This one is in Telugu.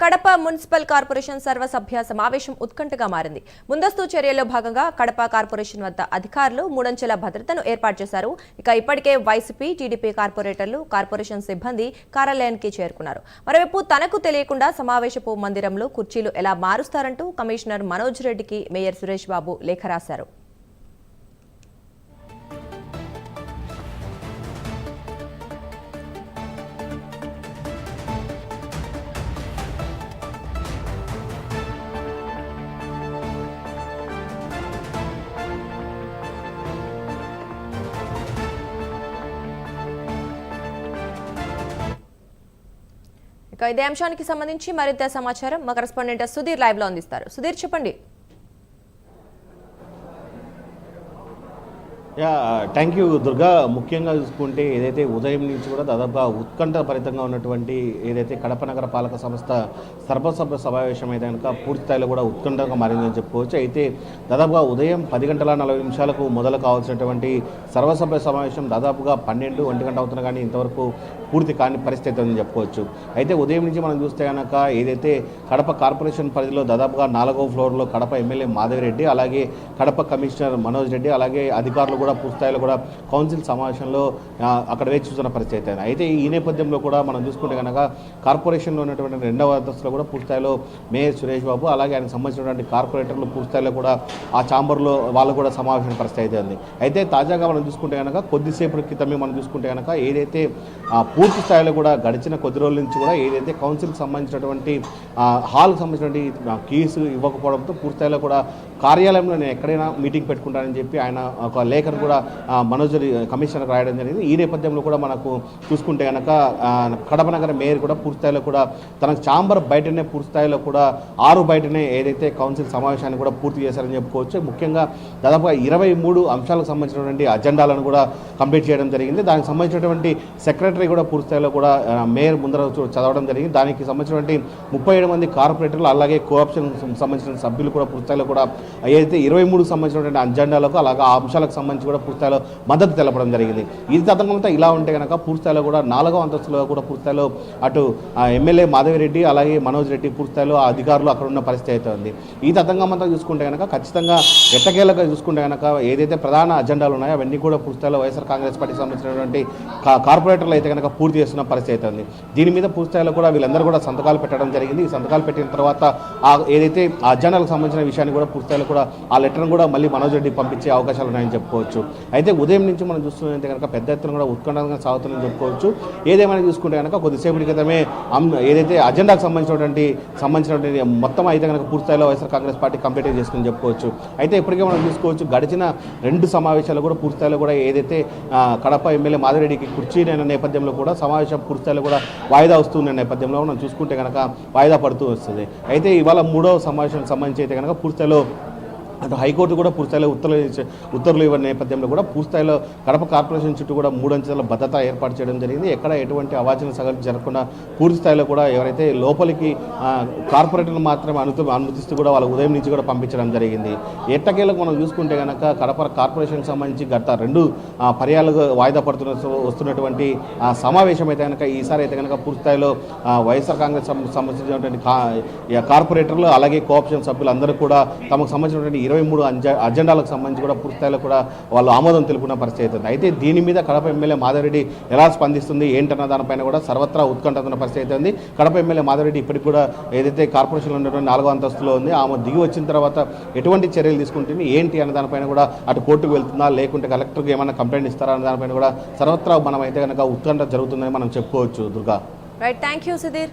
కడప మున్సిపల్ కార్పొరేషన్ సర్వసభ్య సమావేశం ఉత్కంఠగా మారింది. ముందస్తు చర్యల్లో భాగంగా కడప కార్పొరేషన్ వద్ద అధికారులు మూడంచెల భద్రతను ఏర్పాటు చేశారు. ఇక ఇప్పటికే వైసీపీ టీడీపీ కార్పొరేటర్లు కార్పొరేషన్ సిబ్బంది కార్యాలయానికి చేరుకున్నారు. మరోవైపు తనకు తెలియకుండా సమావేశపు మందిరంలో కుర్చీలు ఎలా మారుస్తారంటూ కమిషనర్ మనోజ్ రెడ్డికి మేయర్ సురేష్ బాబు లేఖ రాశారు. ఇక ఇదే అంశానికి సంబంధించి మరింత సమాచారం మా కరెస్పాండెంట్ సుధీర్ లైవ్లో అందిస్తారు. సుధీర్ చెప్పండి. Ya thank you Durga. ముఖ్యంగా చూసుకుంటే ఏదైతే ఉదయం నుంచి కూడా దాదాపుగా ఉత్కంఠ భరితంగా ఉన్నటువంటి ఏదైతే కడప నగర పాలక సంస్థ సర్వసభ్య సమావేశం అయితే కనుక పూర్తి స్థాయిలో కూడా ఉత్కంఠగా మారిందని చెప్పుకోవచ్చు. అయితే దాదాపుగా ఉదయం పది గంటల నలభై నిమిషాలకు మొదలు కావాల్సినటువంటి సర్వసభ్య సమావేశం దాదాపుగా పన్నెండు ఒంటి గంట అవుతున్నా కానీ ఇంతవరకు పూర్తి కాని పరిస్థితి అని చెప్పుకోవచ్చు. అయితే ఉదయం నుంచి మనం చూస్తే కనుక ఏదైతే కడప కార్పొరేషన్ పరిధిలో దాదాపుగా నాలుగో ఫ్లోర్లో కడప ఎమ్మెల్యే మాధవిరెడ్డి అలాగే కడప కమిషనర్ మనోజ్ రెడ్డి అలాగే అధికారులు కూడా పూర్తిస్థాయిలో కూడా కౌన్సిల్ సమావేశంలో అక్కడ వేచి చూస్తున్న పరిస్థితి అయితే అయితే ఈ నేపథ్యంలో కూడా మనం చూసుకుంటే కనుక కార్పొరేషన్లో ఉన్నటువంటి రెండవ అంతస్తులో కూడా పూర్తిస్థాయిలో మేయర్ సురేష్ బాబు అలాగే ఆయనకు సంబంధించినటువంటి కార్పొరేటర్లు పూర్తిస్థాయిలో కూడా ఆ ఛాంబర్లో వాళ్ళు కూడా సమావేశం పరిస్థితి అయితే ఉంది. అయితే తాజాగా మనం చూసుకుంటే కనుక కొద్దిసేపటి క్రితమే మనం చూసుకుంటే కనుక ఏదైతే పూర్తి స్థాయిలో కూడా గడిచిన కొద్ది రోజుల నుంచి కూడా ఏదైతే కౌన్సిల్కి సంబంధించినటువంటి హాల్కి సంబంధించినటువంటి కీస్ ఇవ్వకపోవడంతో పూర్తి స్థాయిలో కూడా కార్యాలయంలో నేను ఎక్కడైనా మీటింగ్ పెట్టుకుంటానని చెప్పి ఆయన ఒక లేఖను కూడా మనోజ్ కమిషనర్కి రాయడం జరిగింది. ఈ నేపథ్యంలో కూడా మనకు చూసుకుంటే కనుక కడప నగర మేయర్ కూడా పూర్తిస్థాయిలో కూడా తన ఛాంబర్ బయటనే పూర్తిస్థాయిలో కూడా ఆరు బయటనే ఏదైతే కౌన్సిల్ సమావేశాన్ని కూడా పూర్తి చేశారని చెప్పుకోవచ్చు. ముఖ్యంగా దాదాపుగా ఇరవై మూడు అంశాలకు సంబంధించినటువంటి అజెండాలను కూడా కంప్లీట్ చేయడం జరిగింది. దానికి సంబంధించినటువంటి సెక్రటరీ కూడా పూర్తిస్థాయిలో కూడా మేయర్ ముందర చదవడం జరిగింది. దానికి సంబంధించినటువంటి ముప్పై ఏడు మంది కార్పొరేటర్లు అలాగే కోఆప్షన్ సంబంధించిన సభ్యులు కూడా పూర్తిస్థాయిలో కూడా అయితే ఇరవై మూడు సంబంధించినటువంటి అజెండాలకు అలాగే ఆ అంశాలకు సంబంధించి కూడా పూర్తి మద్దతు తెలపడం జరిగింది. ఇది తతంగంతో ఇలా ఉంటే కనుక పూర్తి కూడా నాలుగవ అంతస్తులో కూడా పూర్తి అటు ఎమ్మెల్యే మాధవిరెడ్డి అలాగే మనోజ్ రెడ్డి పూర్తిస్థాయిలో ఆ అధికారులు అక్కడ ఉన్న పరిస్థితి అయితే ఉంది. ఈ తతంగం అంతా చూసుకుంటే కనుక ఖచ్చితంగా ఎట్టకేలకు చూసుకుంటే కనుక ఏదైతే ప్రధాన అజెండాలు ఉన్నాయో అవన్నీ కూడా పూర్తి వైఎస్ఆర్ కాంగ్రెస్ పార్టీకి సంబంధించినటువంటి కార్పొరేటర్లు అయితే కనుక పూర్తి చేస్తున్న పరిస్థితి అయితే ఉంది. దీని మీద పూర్తి స్థాయిలో కూడా వీళ్ళందరూ కూడా సంతకాలు పెట్టడం జరిగింది. ఈ సంతకాలు పెట్టిన తర్వాత ఆ ఏదైతే ఆ అజెండాలకు సంబంధించిన విషయాన్ని కూడా పూర్తి స్థాయిలో కూడా ఆ లెటర్ను కూడా మళ్ళీ మనోజ్ రెడ్డికి పంపించే అవకాశాలు ఉన్నాయని చెప్పుకోవచ్చు. అయితే ఉదయం నుంచి మనం చూస్తున్నట్టే కనుక పెద్ద ఎత్తున కూడా ఉత్కంఠంగా సాగుతుందని చెప్పుకోవచ్చు. ఏదేమైనా చూసుకుంటే కనుక కొద్దిసేపటి క్రితమే ఏదైతే అజెండాకు సంబంధించినటువంటి సంబంధించినటువంటి మొత్తం అయితే కనుక పూర్తిస్థాయిలో వైఎస్ఆర్ కాంగ్రెస్ పార్టీ కంప్లీట్ చేసుకుని చెప్పుకోవచ్చు. అయితే ఇప్పటికే మనం చూసుకోవచ్చు గడిచిన రెండు సమావేశాలు కూడా పూర్తిస్థాయిలో కూడా ఏదైతే కడప ఎమ్మెల్యే మాధవరెడ్డికి కుర్చీ నేపథ్యంలో కూడా సమావేశం పూర్తిస్థాయిలో కూడా వాయిదా వస్తున్న నేపథ్యంలో మనం చూసుకుంటే కనుక వాయిదా పడుతూ వస్తుంది. అయితే ఇవాళ మూడవ సమావేశానికి సంబంధించి అయితే కనుక పూర్తిలో అటు హైకోర్టు కూడా పూర్తిస్థాయిలో ఉత్తర్వులు ఉత్తర్వులు ఇవ్వని నేపథ్యంలో కూడా పూర్తిస్థాయిలో కడప కార్పొరేషన్ చుట్టూ కూడా మూడంచెల భద్రత ఏర్పాటు చేయడం జరిగింది. ఎక్కడ ఎటువంటి అవాచన సగటు జరగకుండా పూర్తి స్థాయిలో కూడా ఎవరైతే లోపలికి కార్పొరేటర్లు మాత్రమే అనుతూ అనుమతిస్తూ కూడా వాళ్ళ ఉదయం నుంచి కూడా పంపించడం జరిగింది. ఎట్టకేలకు మనం చూసుకుంటే కనుక కడప కార్పొరేషన్కి సంబంధించి గత రెండు పర్యాలు పర్యాలుగా వాయిదా పడుతున్న వస్తున్నటువంటి సమావేశం అయితే కనుక ఈసారి అయితే కనుక పూర్తి స్థాయిలో వైఎస్ఆర్ కాంగ్రెస్ సంబంధించినటువంటి కార్పొరేటర్లు అలాగే కోఆప్షన్ సభ్యులు అందరూ కూడా తమకు సంబంధించినటువంటి ఇరవై మూడు అజెండాలకు సంబంధించి కూడా పూర్తిస్థాయిలో కూడా వాళ్ళు ఆమోదం తెలుపుకున్న పరిస్థితి అవుతుంది అయితే దీని మీద కడప ఎమ్మెల్యే మాధవరెడ్డి ఎలా స్పందిస్తుంది ఏంటన్న దానిపైన కూడా సర్వత్రా ఉత్కంఠతున్న పరిస్థితి అయితే ఉంది. కడప ఎమ్మెల్యే మాధవరెడ్డి ఇప్పటికి కూడా ఏదైతే కార్పొరేషన్లో ఉన్నటువంటి నాలుగో అంతస్తులో ఉంది ఆమె దిగి వచ్చిన తర్వాత ఎటువంటి చర్యలు తీసుకుంటుంది ఏంటి అన్న దానిపైన కూడా అటు కోర్టుకు వెళ్తుందా లేకుంటే కలెక్టర్కి ఏమైనా కంప్లైంట్ ఇస్తారా అన్న దానిపైన కూడా సర్వత్రా మనం అయితే కనుక ఉత్కంఠ జరుగుతుందని మనం చెప్పుకోవచ్చు Durga. Right thank you Sudhir.